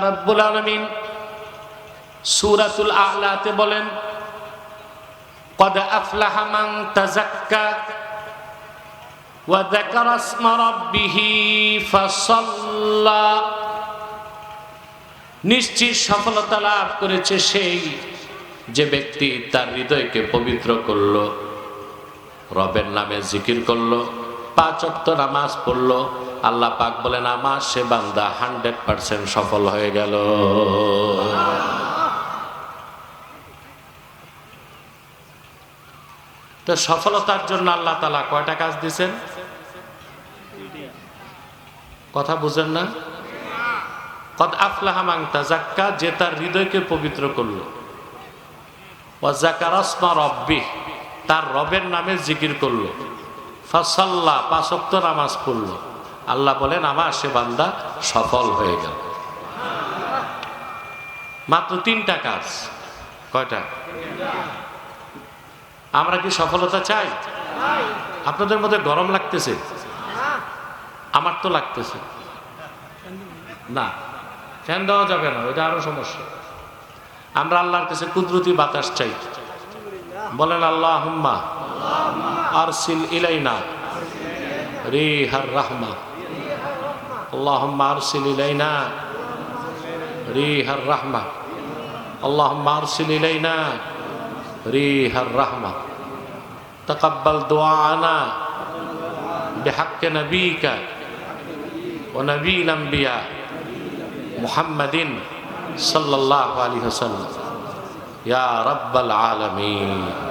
রাব্বুল আলামিন সূরাতুল আ'লাতে বলেন قد أفلح من تزكى وذكر اسم ربه فصلى নিশ্চিত সফলতা লাভ করেছে সেই যে ব্যক্তি তার হৃদয়কে পবিত্র করলো রবের নামে জিকির করলো পাঁচ অক্ত নামাজ পড়ল। আল্লাহ পাক বলেন, আমার সে বান্দা হান্ড্রেড পার্সেন্ট সফল হয়ে গেল। তো সফলতার জন্য আল্লাহ তালা কয়টা কাজ দিছেন কথা বুঝেন না? কদ আফলাহা মাংতা জাক্কা যে তার হৃদয়কে পবিত্র করল। ওয়াজাকারাসমা রব্বি তার রবের নামে জিকির করল। ফাসাল্লাহ পাঁচক্ত নামাজ পড়ল। আল্লাহ বলেন, আমার সে বান্দা সফল হয়ে গেল। মাত্র তিনটা কাজ। কয়টা? আমরা কি সফলতা চাই? আপনাদের মধ্যে গরম লাগতেছে? আমার তো লাগতেছে। না, ফ্যান দেওয়া যাবে না, ওইটা আরও সমস্যা। আমরা আল্লাহর কাছে কুদরতি বাতাস চাই। বলেন আল্লাহ হুম্মা أرسل إلينا. ريح الرحمة. اللهم أرسل إلينا. ريح الرحمة. اللهم أرسل إلينا. ريح الرحمة. تقبل دعاءنا بحق نبيك ونبي الأنبياء محمد صلى الله عليه وسلم. يا رب العالمين.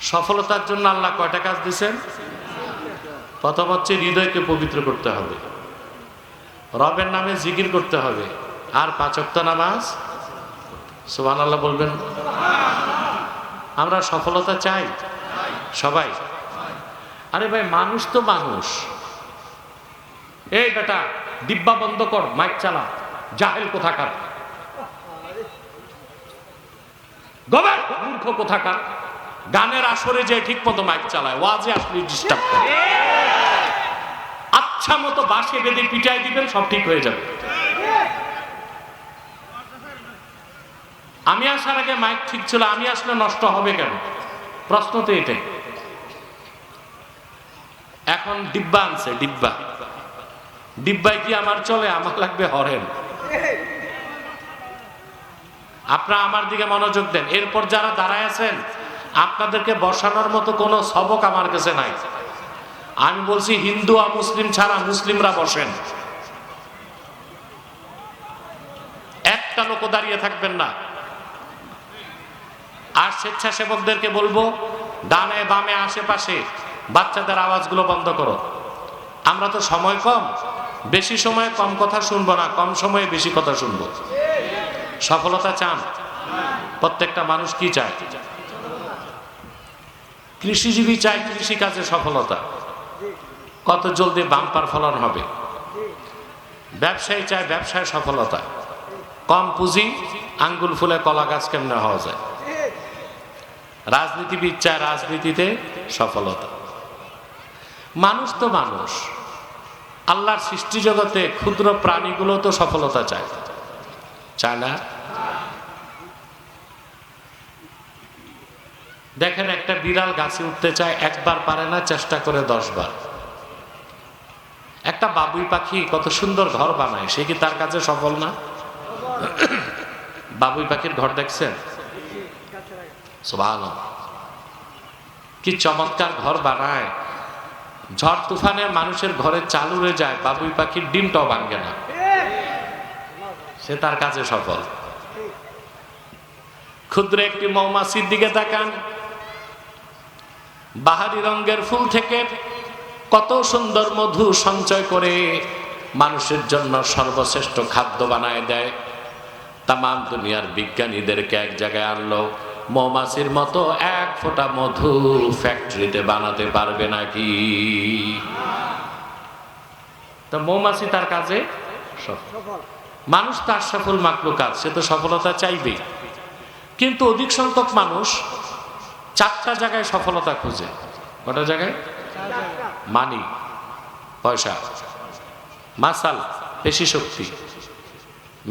সফলতার জন্য আল্লাহ কয়টা কাজ দিছেন? প্রথম হচ্ছে হৃদয়কে পবিত্র করতে হবে। রবের নামে জিকির করতে হবে। আর পাঁচক্ত নামাজ? সুবান আল্লাহ বলবেন। আমরা সফলতা চাই। সবাই। আরে ভাই, মানুষ তো মানুষ। এই বেটা, ডিব্বা বন্ধ কর, মাইক চালা। জাহেল কোথাকার? গবের মূর্খ কোথাকার? গানের আসরে যে ঠিক মতো মাইক চালায়, ওয়াজে আসলে ডিস্টার্ব করে। আচ্ছা মতো বাসে বেঁধে পিটাই দিবেন, সব ঠিক হয়ে যাবে। আমি আসার আগে মাইক ঠিক ছিল, আমি আসলে নষ্ট হবে কেন? প্রশ্ন তো এটাই। এখন ডিব্বা আনছে, ডিব্বা। ডিব্বায় কি আমার চলে? আমার লাগবে হরেন। আপনারা আমার দিকে মনোযোগ দেন। এরপর যারা দাঁড়ায় আছেন আপনাদেরকে বসানোর মতো কোনো সবক আমার কাছে নাই। আমি বলছি, হিন্দু আর মুসলিম ছাড়া মুসলিমরা বসেন। একটা লোক দাঁড়িয়ে থাকবেন না। আর স্বেচ্ছাসেবকদেরকে বলব, ডানে বামে আশেপাশে বাচ্চাদের আওয়াজগুলো বন্ধ করো। আমরা তো সময় কম, বেশি সময়ে কম কথা শুনব না, কম সময়ে বেশি কথা শুনব। সফলতা চান, প্রত্যেকটা মানুষ কি চায়? কৃষিজীবী চায় কৃষিকাজে সফলতা। কত জলদি বাম্পার ফলন হবে। ব্যবসায়ী চায় ব্যবসায় সফলতা। কম পুঁজি, আঙ্গুল ফুলে কলা গাছ কেমনে হওয়া যায়? রাজনীতিবিদ চায় রাজনীতিতে সফলতা। মানুষ তো মানুষ। আল্লাহর সৃষ্টি জগতে ক্ষুদ্র প্রাণীগুলো তো সফলতা চায়। চায় না? দেখেন একটা বিড়াল গাছে উঠতে চায়, একবার পারে না, চেষ্টা করে দশবার। একটা বাবুই পাখি কত সুন্দর ঘর বানায়, সে কি তার কাছে সফল না? বাবুই পাখির ঘর দেখছেন? কি চমৎকার ঘর বানায়। ঝড় তুফানে মানুষের ঘরে চাল উড়ে যায়, বাবুই পাখির ডিমটাও ভাঙ্গে না। সে তার কাছে সফল। ক্ষুদ্র একটি মৌমাছির দিকে তাকান বাহারি রঙের ফুল থেকে কত সুন্দর মধু সঞ্চয় করে মানুষের জন্য সর্বশ্রেষ্ঠ খাদ্য বানায় দেয়। তাম দুনিয়ার বিজ্ঞানীদেরকে এক জায়গায় আনলো, মৌমাছির মতো এক ফোঁটা মধু ফ্যাক্টরিতে বানাতে পারবে নাকি? তো মৌমাছি তার কাজে মানুষ তার সফল মাকলু কাজ সে তো সফলতা চাইবে কিন্তু অধিক সংখ্যক মানুষ চারটা জায়গায় সফলতা খুঁজে। কটা জায়গায়? মানি, পয়সা, মাসাল, পেশি শক্তি,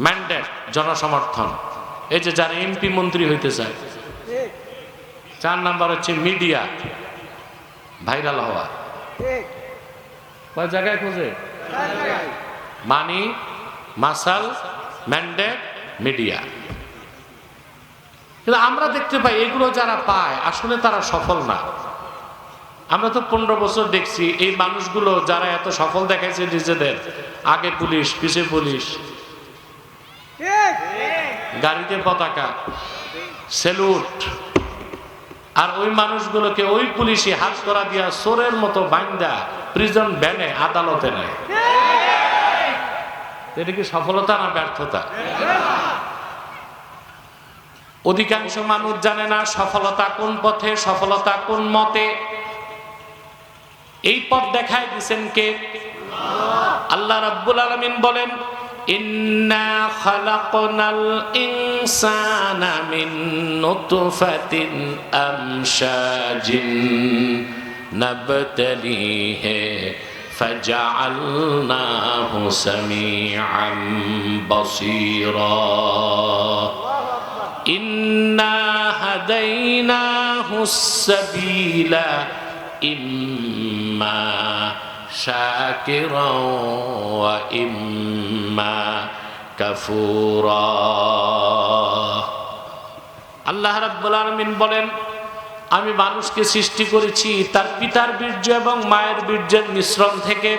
ম্যান্ডেট, জনসমর্থন। এই যে যারা এমপি মন্ত্রী হইতে চায়। চার নাম্বার হচ্ছে মিডিয়া, ভাইরাল হওয়া। কয় জায়গায় খোঁজে? মানি, মাসাল, ম্যান্ডেট, মিডিয়া। কিন্তু আমরা দেখতে পাই, এগুলো যারা পায়, আসলে তারা সফল না। আমরা তো পনেরো বছর দেখছি, এই মানুষগুলো যারা এত সফল দেখাইছে নিজেদের, আগে পুলিশ, পিছে পুলিশ। গাড়িতে পতাকা, সেলুট। আর ওই মানুষগুলোকে ওই পুলিশে হাত করা দিয়া চোরের মতো বাইন্দা প্রিজন ব্যানে আদালতে নেয়। এটা কি সফলতা না ব্যর্থতা? অধিকাংশ মানুষ জানে না সফলতা কোন পথে সফলতা কোন মতে এই পথ দেখায় দিছেন কে আল্লাহ রাব্বুল আলামিন বলেন ইন্না খালাকনাল ইনসানা মিন নুতফাতিন আমশাজিন নাবতালিহি فجعلناه سميعا بصيرا ইন্না হাদাইনা হুসাবিলা ইম্মা শাকিরা ওয়া ইম্মা কাফুরা আল্লাহ রাব্বুল আলামিন বলেন, আমি মানুষকে সৃষ্টি করেছি তার পিতার বীর্য এবং মায়ের বীর্যের মিশ্রণ থেকে।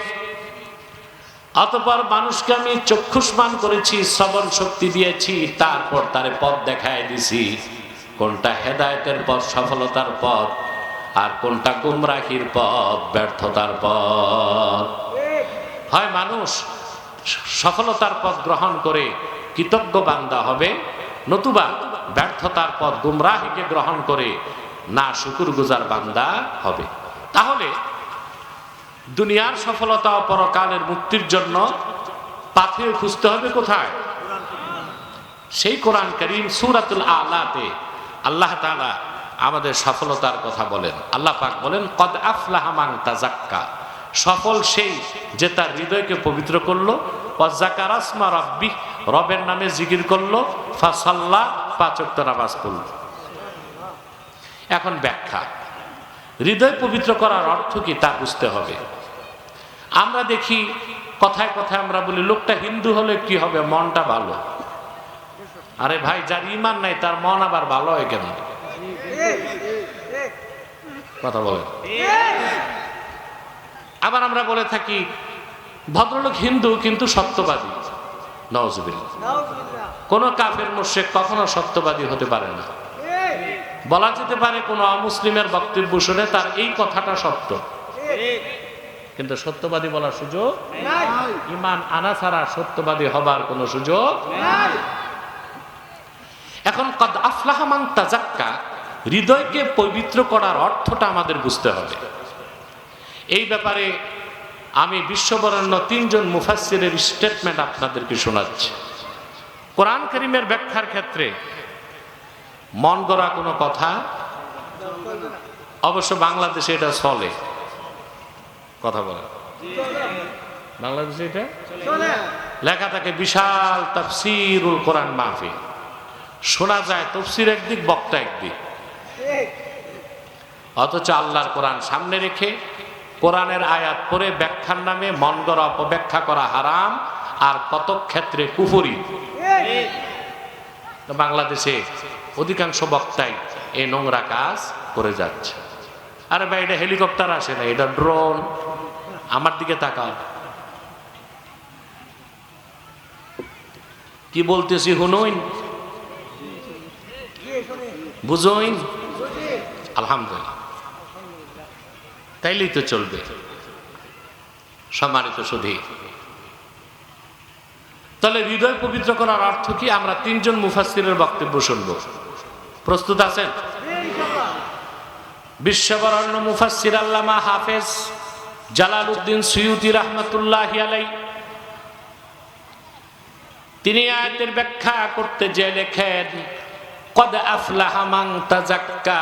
অতপর মানুষকে আমি চক্ষুষ্মান করেছি শ্রবণ শক্তি দিয়েছি, তারপর তারে পথ দেখায় দিছি। কোনটা হেদায়েতের পথ, সফলতার পথ, আর কোনটা গুমরাহির পথ, ব্যর্থতার পথ। হয় মানুষ সফলতার পথ গ্রহণ করে কৃতজ্ঞ বান্দা হবে, নতুবা ব্যর্থতার পথ গুমরাহিকে গ্রহণ করে না শুকুর গুজার বান্দা হবে। তাহলে দুনিয়ার সফলতা ও পরকালের মুক্তির জন্য পাথেয় খুঁজতে হবে কোথায়? সেই কোরআন করিম সুরাতুল আলাতে আল্লাহ তাআলা আমাদের সফলতার কথা বলেন। আল্লাহ পাক বলেন, কদ আফলাহা মান তাজাক্কা সফল সেই যে তার হৃদয়কে পবিত্র করল ওয়াজাকারাসমা রাব্বি রবের নামে জিকির করল ফাসাল্লাহ পাঁচক্ত নামাজ পড়ল। এখন ব্যাখ্যা। হৃদয় পবিত্র করার অর্থ কি তা বুঝতে হবে। আমরা দেখি, কথায় কথায় আমরা বলি, লোকটা হিন্দু হলে কি হবে? মনটা ভালো। আরে ভাই, যার ইমান নাই, তার মন আবার ভালো হয় কেন? কথা বলেন। আবার আমরা বলে থাকি, ভদ্রলোক হিন্দু, কিন্তু সত্যবাদী। নওয়াজবিল্লা কোন কাফের মোশেক কখনো সত্যবাদী হতে পারে না। বলা যেতে পারে কোনো অমুসলিমের বক্তব্য শুনে তার এই কথাটা সত্য। কিন্তু সত্যবাদী বলার সুযোগ ইমান আনা ছাড়া সত্যবাদী হবার কোনো সুযোগ এখন কদ আফলাহমান তাজাক্কা, হৃদয়কে পবিত্র করার অর্থটা আমাদের বুঝতে হবে। এই ব্যাপারে আমি বিশ্ববরণ্য তিনজন মুফাসিরের স্টেটমেন্ট আপনাদেরকে শোনাচ্ছি। কোরআন করিমের ব্যাখ্যার ক্ষেত্রে মন গড়া কোনো কথা? অবশ্য বাংলাদেশে এটা চলে। কথা বলে বাংলাদেশে এটা? লেখা থাকে বিশাল তাফসিরুল কোরআন মাহফিল। শোনা যায় তফসির একদিক বক্তা একদিক। অথচ আল্লাহর কোরআন সামনে রেখে কোরআনের আয়াত পরে ব্যাখ্যার নামে মন গড়া অপব্যাখ্যা করা হারাম আর কত ক্ষেত্রে কুফুরি। বাংলাদেশে অধিকাংশ বক্তাই এই নোংরা কাজ করে যাচ্ছে। আরে ভাই, এটা হেলিকপ্টার আসে না, এটা ড্রোন। আমার দিকে তাকাও। কি বলতেছি হুনইন বুঝইন আলহামদুলিল্লাহ। তাইলেই তো চলবে। সম্মানিত সুধী তাহলে হৃদয় পবিত্র করার অর্থ কি? আমরা তিনজন মুফাসিরের বক্তব্য শুনব। প্রস্তুত আছেন? বিশ্ববরণ্য মুফাসির আল্লামা হাফেজ জালাল উদ্দিন সৈয়দি রহমতুল্লাহ তিনি আয়াতের ব্যাখ্যা করতে যে লেখেন, কদ আফলাহা তাজাক্কা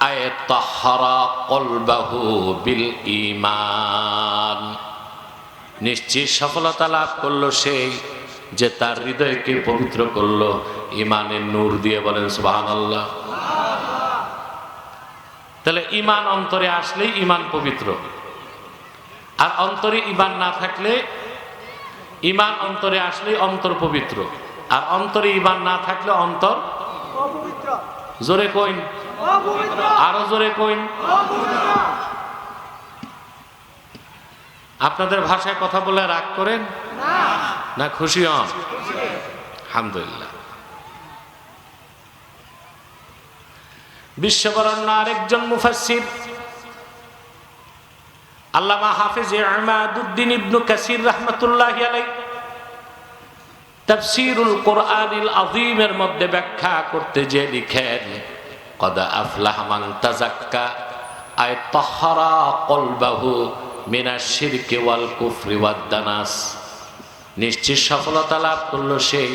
আয় তাহারা কলবাহু বিল ঈমান। নিশ্চিত সফলতা লাভ করল সেই যে তার হৃদয়কে পবিত্র করল। ইমানের নূর দিয়ে বলেন সুবহানাল্লাহ। তাহলে ইমান অন্তরে আসলেই ইমান পবিত্র। আর অন্তরে ইমান না থাকলে ইমান অন্তরে আসলেই অন্তর পবিত্র। আর অন্তরে ইমান না থাকলে অন্তর জোরে কইন। আরও জোরে কইন। আপনাদের ভাষায় কথা বলে রাগ করেন? না। না খুশি হন। আলহামদুলিল্লাহ। বিশ্ববরণ্য আরেকজন মুফাসসির। আল্লামা হাফিজ ইমাদুদ্দিন ইবনু কাসির রাহমাতুল্লাহি আলাইহি। তাফসীরুল কোরআনিল আযীমের মধ্যে ব্যাখ্যা করতে যে লিখেন কদ আফলাহ মান তাযাক্কা আয় তাহারা কলবাহু মিনাশ শিরকি ওয়াল কুফরি ওয়াদ দানাস। নিশ্চিত সফলতা লাভ করল সেই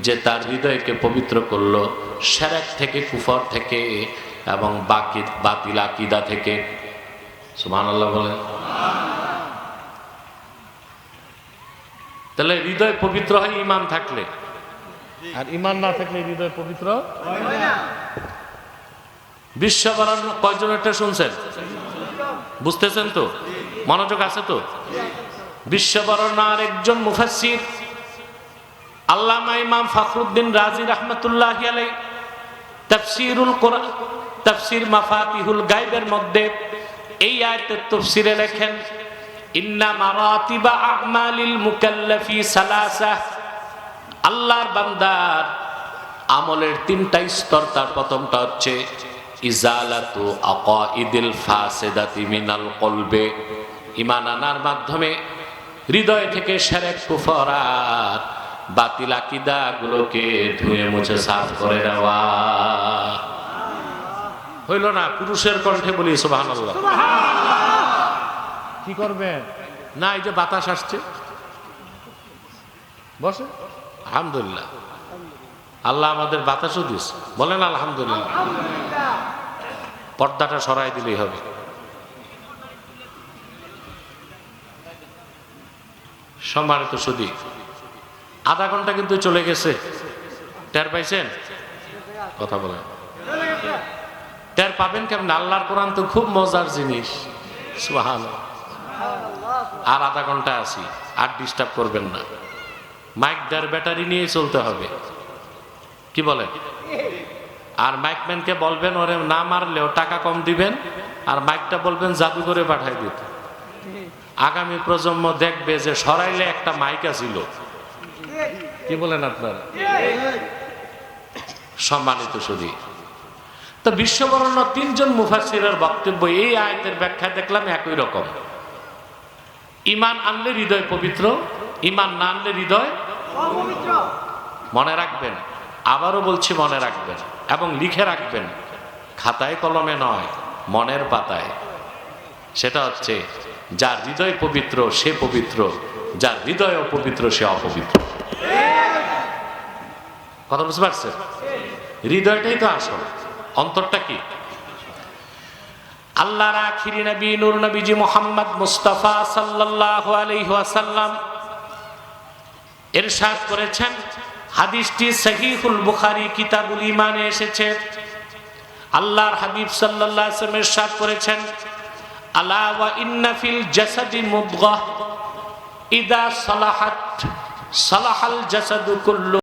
যে তার হৃদয়কে পবিত্র করল সেরেক থেকে কুফর থেকে এবং বাকি বাতিল আকিদা থেকে। সুবহানাল্লাহ বলেন। তাহলে হৃদয় পবিত্র হয় ইমান থাকলে। আর ইমান না থাকলে হৃদয় পবিত্র বিশ্ববরণ কয়জন এটা শুনছেন? বুঝতেছেন তো? মনোযোগ আছে তো? বিশ্ববরণার একজন মুফাসসির। আল্লামা ইমাম ফখরুদ্দিন রাজি রহমতুল্লাহ আলাই তাফসিরুল কোরআন, তাফসির মাফাতিহুল গাইবের মধ্যে এই আয়াতের তাফসিরে লেখেন, ইন্না মারাতিবা আমালিল মুকাল্লাফি সালাসা। আল্লাহর বান্দার আমলের তিনটা স্তর, তার প্রথমটা হচ্ছে ইজালাতু আকাইদিল ফাসিদাতি মিনাল কলবে। ইমান আনার মাধ্যমে হৃদয় থেকে সেরেক কুফর আর বাতিল আকিদা গুলোকে ধুয়ে মুছে সাফ করে দেওয়া। হইল না পুরুষের কণ্ঠে বলি সুবহানাল্লাহ। কি করবে না এই যে বাতাস আসছে। বসে। আলহামদুলিল্লাহ। আল্লাহ আমাদের বাতাসও দিস বলেন আলহামদুলিল্লাহ। পর্দাটা সরাই দিলেই হবে। সম্মানিত সুদী, আধা ঘণ্টা কিন্তু চলে গেছে। টের পাইছেন? কথা বলেন। টের পাবেন কেমন? আল্লাহর কোরআন তো খুব মজার জিনিস। সুবহান আর আধা ঘণ্টা আছি, আর ডিস্টার্ব করবেন না। মাইক দেড় ব্যাটারি নিয়ে চলতে হবে। কি বলেন? আর মাইকম্যানকে বলবেন ওরে না মারলেও টাকা কম দিবেন। আর মাইকটা বলবেন জাদু করে পাঠাই দিতে। আগামী প্রজন্ম দেখবে যে সরাইলে একটা মাইক আছিল। কি বলেন আপনারা? সম্মানিত সুদী তো বিশ্ববরণ্য তিনজন মুফাসিরের বক্তব্য এই আয়তের ব্যাখ্যা দেখলাম একই রকম। ইমান আনলে হৃদয় পবিত্র ইমান না আনলে হৃদয় মনে রাখবেন আবারও বলছি মনে রাখবেন। এবং লিখে রাখবেন, খাতায় কলমে নয়, মনের পাতায়। সেটা হচ্ছে, যার হৃদয় পবিত্র, সে পবিত্র, যার হৃদয় অপবিত্র, সে অপবিত্র। কথা বুঝতে পারছেন? হৃদয়টাই তো আসল, অন্তরটা কি? আল্লাহর আখিরি নবী, নূর নবীজি মোহাম্মদ মুস্তাফা সাল্লাল্লাহু আলাইহি ওয়াসাল্লাম এরশাদ করেছেন হাদিসটি সহিহুল বুখারী কিতাবুল ইমানে এসেছে। আল্লাহর হাবিব সাল্লাল্লাহু আলাইহি ওয়াসাল্লাম এরশাদ করেছেন, আলা ওয়া ইন্না ফিল জাসাদি মুদগা, ইদা সালাহাত, সালাহাল জাসাদু কুল্লু।